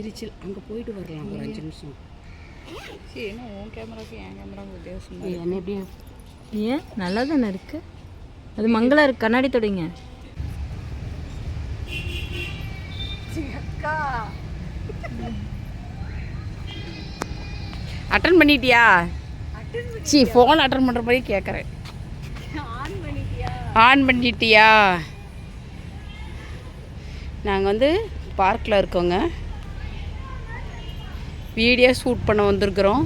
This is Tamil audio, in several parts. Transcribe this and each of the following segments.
இருச்சில் அங்கே போயிட்டு வரலாம் ஒரு அஞ்சு நிமிஷம். சரி என்ன உன் கேமராக்கு என் கேமராவுக்கு வித்தியாசம் என்ன எப்படி ஏன்? நல்லா தானே இருக்கு? அது மங்களா இருக்கு கண்ணாடி தொடைங்க. அட்டன் பண்ணிட்டியா? சி ஃபோன் அட்டன் பண்ணுற மாதிரி கேட்குறேன் ஆன் பண்ணிட்டியா? நாங்கள் வந்து பார்க்கில் இருக்கோங்க. வீடியோ ஷூட் பண்ண வந்திருக்கிறோம்.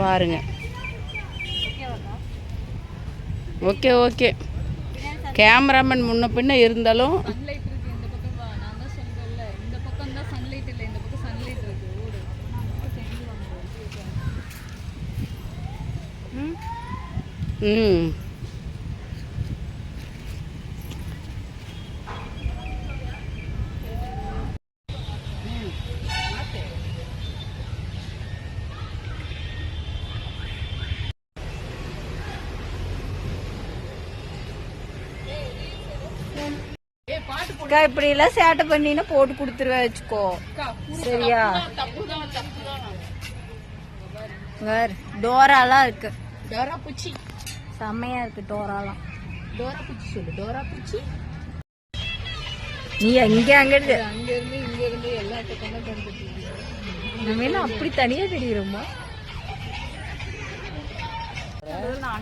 பாருங்க. Okay okay. கேமராமேன் முன்ன பின்ன இருந்தாலும் ம் இருக்கு இந்த பக்கம் வா நான் தான் சொல்றேன்ல இந்த பக்கம் தான் சன்லைட் இல்லை இந்த பக்கம் சன்லைட் இருக்கு ஓடு ம் அக்கா இப்படி எல்லாம் சேட்டை பண்ணினா போட்டு கொடுத்துருவேன் வச்சுக்கோ. சரியா? வேறு டோராலாம் இருக்கு. டோரா பூச்சி. செம்மையா இருக்கு டோராலாம். டோரா பூச்சி சொல்லு. டோரா பூச்சி? நீ எங்க அங்க இருக்கு அங்க இருந்து இங்க இருந்து எல்லா பக்கமும் நம்ம அப்படி தனியா தெரியுறோமா?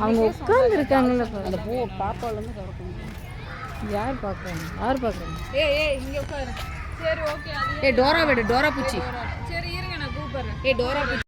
அவங்க உட்கார்ந்து இருக்காங்கல்ல அந்த பூ பாப்பாலேருந்து திறக்கணும். யார் பாக்குறாங்க யார் பாக்குறாங்க ஏய் ஏய் இங்க உட்காரு. சரி ஓகே ஏ டோரா விடு டோரா பூச்சி. சரி இருங்க நான் கூப்பிடுறேன். ஏ டோரா பூச்சி.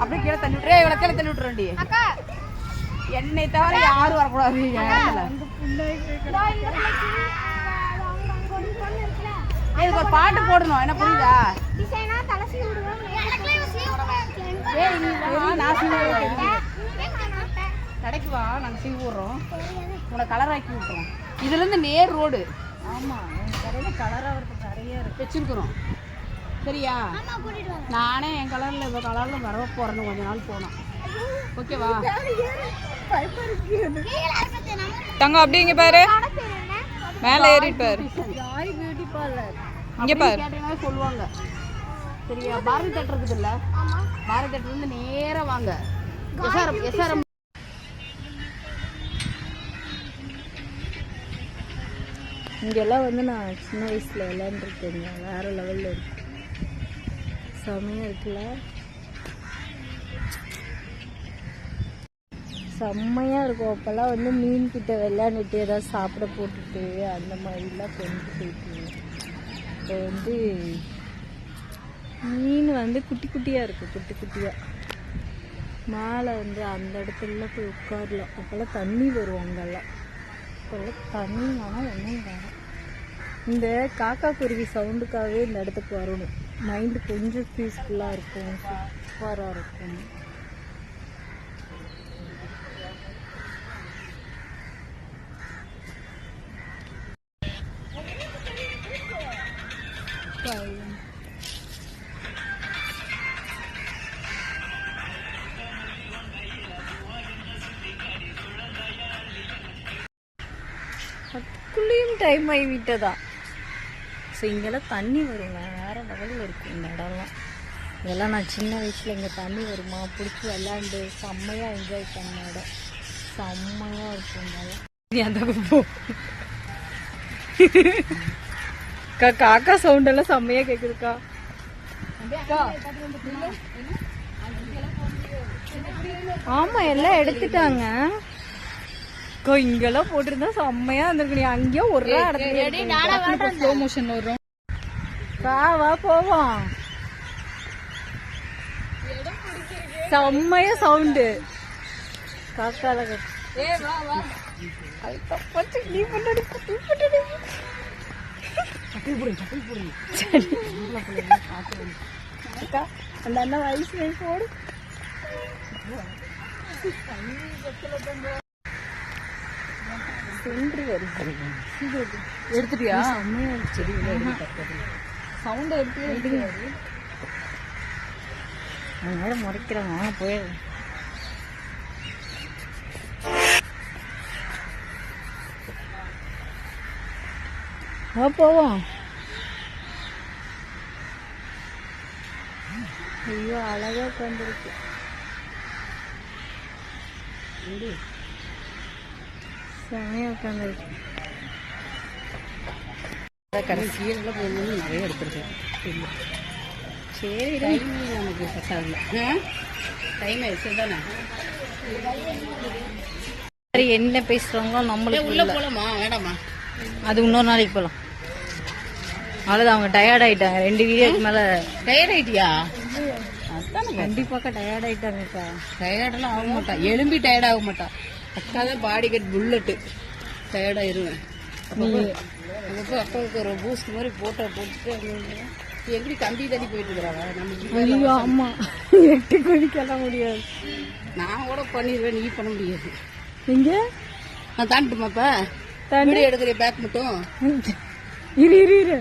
அப்படியே கீழே தள்ளி விட்டுறே இவ்வளோ கீழே தள்ளி விட்டுறேன்டி. என்னை தவிர யாரும் வரக்கூடாது. இதுக்கு ஒரு பாட்டு போடணும். என்ன புரியுதா. கடைக்கு வா. நாங்கள் சீவி விடுறோம். உங்களை கலர் ஆக்கி விட்டுறோம். இதுலேருந்து நேர் ரோடு ஆமா. உங்க கடையில கலரா வரது நிறைய இருக்கு. வச்சிருக்கிறோம். சரியா? நானே என் கலரில் இப்போ கலரில் வரவ போகிறேன்னு கொஞ்ச நாள் போனோம். ஓகேவா தங்கம் அப்படியே இங்க பாரு. மேலே ஏறிட்டு பாரு. ஜாய் பியூட்டி பார்லர் இங்க பாரு. சொல்லுவாங்க சரியா? பாரதி தேட்டர் இருக்குது இல்ல பாரதி தேட்டர் இருந்து நேரா வாங்க. எஸ்ஆர்எம் எஸ்ஆர்எம் இங்கெல்லாம் வந்து நான் சின்ன வயசுல விளையாண்டுருக்கேங்க. வேற லெவல்ல இருக்கு செம்மையாக இருக்குல்ல? செம்மையாக இருக்கும். அப்பெல்லாம் வந்து மீன் கிட்ட விளையாண்டுட்டு ஏதாவது சாப்பிட போட்டுட்டு அந்த மாதிரிலாம் கொண்டு போயிட்டு. இப்போ வந்து மீன் வந்து குட்டி குட்டியாக இருக்கும். குட்டி குட்டியாக மேலே வந்து அந்த இடத்துல போய் உட்காரலாம் அப்போல்லாம் தண்ணி வரும் அங்கெல்லாம். இப்போல்லாம் தண்ணி வேணால் ஒன்றும் வேணாம். இந்த காக்கா குருவி சவுண்டுக்காகவே இந்த இடத்துக்கு வரணும். மைண்டு கொஞ்சம் பீஸ்ஃபுல்லாக இருக்கும் சூப்பராக இருக்கும். அதுக்குள்ளேயும் டைம் ஆகிவிட்டதா ஸோ இங்கெல்லாம் தண்ணி வருங்க. லெவலில் இருக்கும் இந்த இடம்லாம். இதெல்லாம் நான் சின்ன வயசில் இங்கே தண்ணி வருமா? பிடிச்சி விளாண்டு செம்மையாக என்ஜாய் பண்ண இடம். செம்மையாக இருக்கும். நீ அந்த பக்கம் போ. அக்கா காக்கா சவுண்ட் எல்லாம் செம்மையா கேக்குதுக்கா. ஆமா எல்லாம் எடுத்துட்டாங்க. இங்கெல்லாம் போட்டிருந்தா செம்மையா இருந்திருக்கு நீ அங்கேயோ ஒரு இடத்துல ஸ்லோ மோஷன் வரும் வா வா போவோம். செம்மையா சவுண்டு. காக்கால நீ நீ. அக்கா, அந்த அண்ணா வயசு போடு. சென்று வருது. எடுத்துட்டியா? செம்மையா இருக்கு. சவுண்ட் எடுத்து அதனால முறைக்கிறாங்க வாங்க போயிடலாம். வா போவோம். ஐயோ அழகா உட்காந்துருக்கு செமையா உட்காந்துருக்கு கடைசியில் போகணும்னு நிறைய எடுத்துருக்கேன். சரி. நமக்கு செட் ஆகல. டைம் ஆயிடுச்சு தானே சரி என்ன பேசுறாங்களோ நம்மளுக்கு உள்ள போலாமா? வேண்டாமா? அது இன்னொரு நாளைக்கு போகலாம் அவ்வளோதான் அவங்க டயர்ட் ஆயிட்டாங்க. ரெண்டு வீடியோக்கு மேல டயர்ட் ஆயிட்டியா? அதானே கண்டிப்பாக டயர்ட் ஆயிட்டாங்கக்கா டயர்டெல்லாம் ஆக மாட்டா. எலும்பி டயர்ட் ஆக மாட்டா. அக்கா தான் பாடி கட் புல்லட்டு டயர்ட் ஆயிருவேன். அப்பப்போ அக்காவுக்கு ஒரு பூஸ்ட் மாதிரி போட்டோ போட்டுட்டு எப்படி கம்பி தண்ணி போயிட்டு இருக்கிறாங்க? நம்ம ஐயோ ஆமா எட்டு மணிக்கெல்லாம் முடியாது. நான் கூட பண்ணிடுவேன் நீ பண்ண முடியாது. நீங்க நான் தாண்டுமாப்பா தாண்டி? எடுக்கிற பேக் மட்டும். இரு இரு இரு.